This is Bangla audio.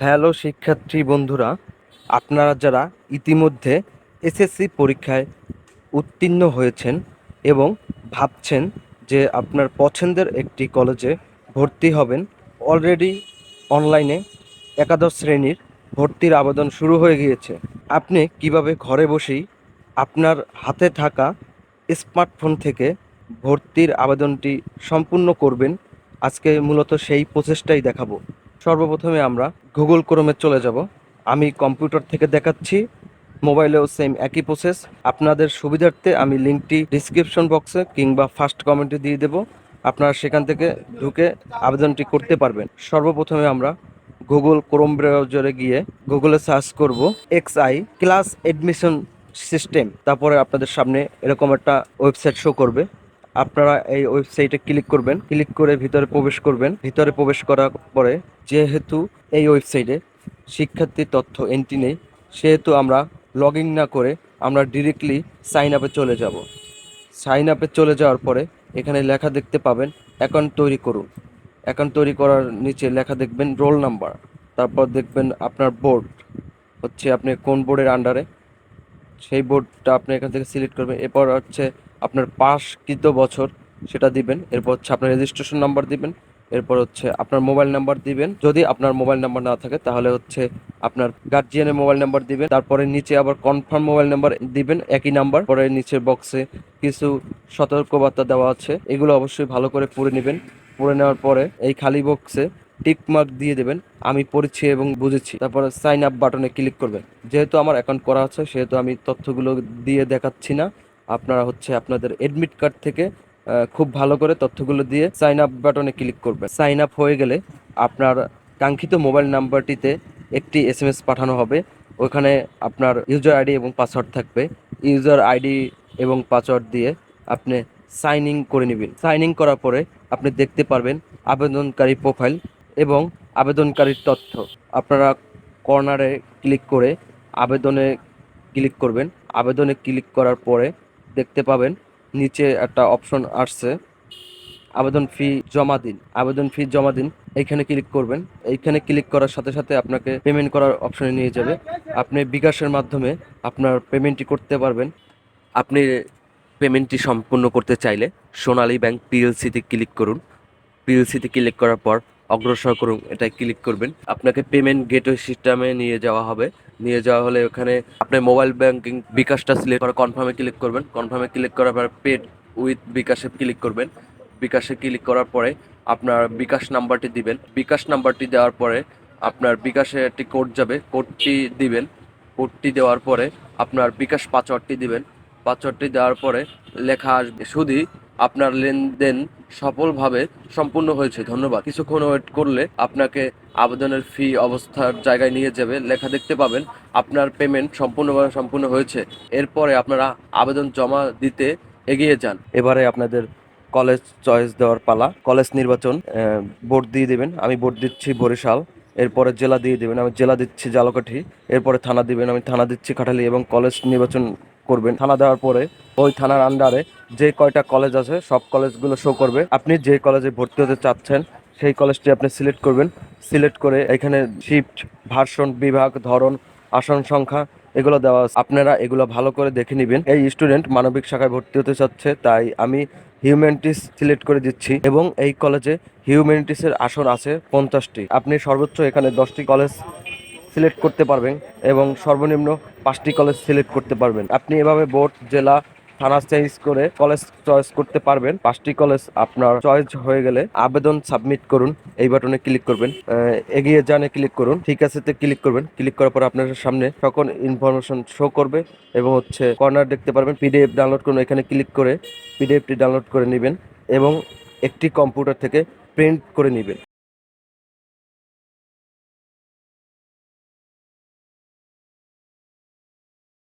হ্যালো শিক্ষার্থী বন্ধুরা, আপনারা যারা ইতিমধ্যে এসএসসি পরীক্ষায় উত্তীর্ণ হয়েছেন এবং ভাবছেন যে আপনার পছন্দের একটি কলেজে ভর্তি হবেন অলরেডি অনলাইনে একাদশ শ্রেণির ভর্তির আবেদন শুরু হয়ে গিয়েছে। আপনি কীভাবে ঘরে বসেই আপনার হাতে থাকা স্মার্টফোন থেকে ভর্তির আবেদনটি সম্পূর্ণ করবেন, আজকে মূলত সেই প্রচেষ্টাই দেখাবো। সর্বপ্রথমে আমরা গুগল ক্রোমে চলে যাব। আমি কম্পিউটার থেকে দেখাচ্ছি, মোবাইলেও সেম একই প্রসেস আপনাদের সুবিধার্থে আমি লিঙ্কটি ডিসক্রিপশন বক্সে কিংবা ফার্স্ট কমেন্টে দিয়ে দেবো। আপনারা সেখান থেকে ঢুকে আবেদনটি করতে পারবেন। সর্বপ্রথমে আমরা গুগল ক্রোম ব্রাউজারে গিয়ে গুগলে সার্চ করব X I class admission system তারপরে আপনাদের সামনে এরকম একটা ওয়েবসাইট শো করবে। আপনারা এই ওয়েবসাইটে ক্লিক করবেন ক্লিক করে ভিতরে প্রবেশ করবেন। ভিতরে প্রবেশ করার পরে যেহেতু এই ওয়েবসাইটে শিক্ষার্থীর তথ্য এন্ট্রি নেই, সেহেতু আমরা লগ ইন না করে আমরা ডিরেক্টলি সাইন আপে চলে যাব। সাইন আপে চলে যাওয়ার পরে এখানে লেখা দেখতে পাবেন অ্যাকাউন্ট তৈরি করুন। অ্যাকাউন্ট তৈরি করার নিচে লেখা দেখবেন রোল নাম্বার তারপর দেখবেন আপনার বোর্ড হচ্ছে আপনি কোন বোর্ডের আন্ডারে সেই বোর্ডটা আপনি এখান থেকে সিলেক্ট করবেন। এরপর হচ্ছে আপনার পাসকৃত বছর সেটা দিবেন, এরপর হচ্ছে আপনার রেজিস্ট্রেশন নাম্বার দিবেন, এরপর হচ্ছে আপনার মোবাইল নাম্বার দিবেন। যদি আপনার মোবাইল নাম্বার না থাকে, তাহলে হচ্ছে আপনার গার্জিয়ানের মোবাইল নাম্বার দিবেন, তারপরে নিচে আবার কনফার্ম মোবাইল নাম্বার দিবেন, একই নাম্বার পরে নিচের বক্সে কিছু সতর্কবার্তা দেওয়া আছে, এগুলো অবশ্যই ভালো করে পড়ে নেবেন। পড়ে নেওয়ার পরে এই খালি বক্সে টিক মার্ক দিয়ে দেবেন, আমি পড়েছি এবং বুঝেছি। তারপরে সাইন আপ বাটনে ক্লিক করবেন। যেহেতু আমার অ্যাকাউন্ট করা আছে, সেহেতু আমি তথ্যগুলো দিয়ে দেখাচ্ছি না। আপনারা হচ্ছে আপনাদের এডমিট কার্ড থেকে খুব ভালো করে তথ্যগুলো দিয়ে সাইন আপ বাটনে ক্লিক করবেন। সাইন আপ হয়ে গেলে আপনার কাঙ্ক্ষিত মোবাইল নাম্বারটিতে একটি এস এম এস পাঠানো হবে। ওখানে আপনার ইউজার আইডি এবং পাসওয়ার্ড থাকবে। ইউজার আইডি এবং পাসওয়ার্ড দিয়ে আপনি সাইন ইন করে নেবেন। সাইন ইন করার পরে আপনি দেখতে পারবেন আবেদনকারী প্রোফাইল এবং আবেদনকারীর তথ্য। আপনারা কর্নারে ক্লিক করে আবেদনে ক্লিক করবেন। আবেদনে ক্লিক করার পরে দেখতে পাবেন। নিচে একটা অপশন আসছে, আবেদন ফি জমা দিন। আবেদন ফি জমা দিন এইখানে ক্লিক করবেন। এইখানে ক্লিক করার সাথে সাথে আপনাকে পেমেন্ট করার অপশনে নিয়ে যাবে। আপনি বিকাশের মাধ্যমে আপনার পেমেন্টটি করতে পারবেন। আপনি পেমেন্টটি সম্পূর্ণ করতে চাইলে সোনালী ব্যাংক পিএলসিতে ক্লিক করুন। পিএলসিতে ক্লিক করার পর অগ্রসর করুন এটাই ক্লিক করবেন। আপনাকে পেমেন্ট গেটওয়ে সিস্টেমে নিয়ে যাওয়া হবে। নিয়ে যাওয়া হলে ওখানে আপনি মোবাইল ব্যাংকিং বিকাশটা সিলেক্ট করে কনফার্মে ক্লিক করবেন। কনফার্মে ক্লিক করার পর পেড উইথ বিকাশে ক্লিক করবেন। বিকাশে ক্লিক করার পরে আপনার বিকাশ নাম্বারটি দিবেন। বিকাশ নাম্বারটি দেওয়ার পরে আপনার বিকাশে একটি কোড যাবে। কোডটি দিবেন। কোডটি দেওয়ার পরে আপনার বিকাশ পাসওয়ার্ডটি দিবেন। পাসওয়ার্ডটি দেওয়ার পরে লেখা আসবে শুধু আপনার লেনদেন সফলভাবে সম্পূর্ণ হয়েছে। ধন্যবাদ। কিছুক্ষণ ওয়েট করলে আপনাকে আবেদনের ফি অবস্থার জায়গায় নিয়ে যাবে। লেখা দেখতে পাবেন, আপনার পেমেন্ট সম্পূর্ণভাবে সম্পূর্ণ হয়েছে। এরপরে আপনারা আবেদন জমা দিতে এগিয়ে যান। এবারে আপনাদের কলেজ চয়েস দেওয়ার পালা। কলেজ নির্বাচন ভোট দিয়ে দেবেন। আমি বোর্ড দিচ্ছি বরিশাল। এরপরে জেলা দিয়ে দেবেন। আমি জেলা দিচ্ছি জালকাঠি। এরপরে থানা দিবেন। আমি থানা দিচ্ছি কাঠালি এবং কলেজ নির্বাচন করবেন। থানা দেওয়ার পরে ওই থানার আন্ডারে যে কয়টা কলেজ আছে, সব কলেজগুলো শো করবে। আপনি যে কলেজে ভর্তি হতে চাচ্ছেন, সেই কলেজটি আপনি সিলেক্ট করবেন। সিলেক্ট করে এখানে শিফট ভার্সন, বিভাগ, ধরন, আসন সংখ্যা এগুলো দেওয়া আছে। আপনারা এগুলো ভালো করে দেখে নেবেন। এই স্টুডেন্ট মানবিক শাখায় ভর্তি হতে চাচ্ছে, তাই আমি হিউম্যানিটিস সিলেক্ট করে দিচ্ছি। এবং এই কলেজে হিউম্যানিটিসের আসন আছে পঞ্চাশটি। আপনি সর্বোচ্চ এখানে দশটি কলেজ সিলেক্ট করতে পারবেন এবং সর্বনিম্ন পাঁচটি কলেজ সিলেক্ট করতে পারবেন। আপনি এভাবে বোর্ড, জেলা, থানা চেঞ্জ করে কলেজ চয়েস করতে পারবেন। পাঁচটি কলেজ আপনার চয়েস হয়ে গেলে আবেদন সাবমিট করুন। এই বাটনে ক্লিক করবেন। এগিয়ে জানে ক্লিক করুন। ঠিক আছে তে ক্লিক করবেন। ক্লিক করার পর আপনার সামনে সকল ইনফরমেশন শো করবে এবং হচ্ছে কর্নার দেখতে পারবেন। পিডিএফ ডাউনলোড করুন। এখানে ক্লিক করে পিডিএফটি ডাউনলোড করে নেবেন এবং একটি কম্পিউটার থেকে প্রিন্ট করে নেবেন।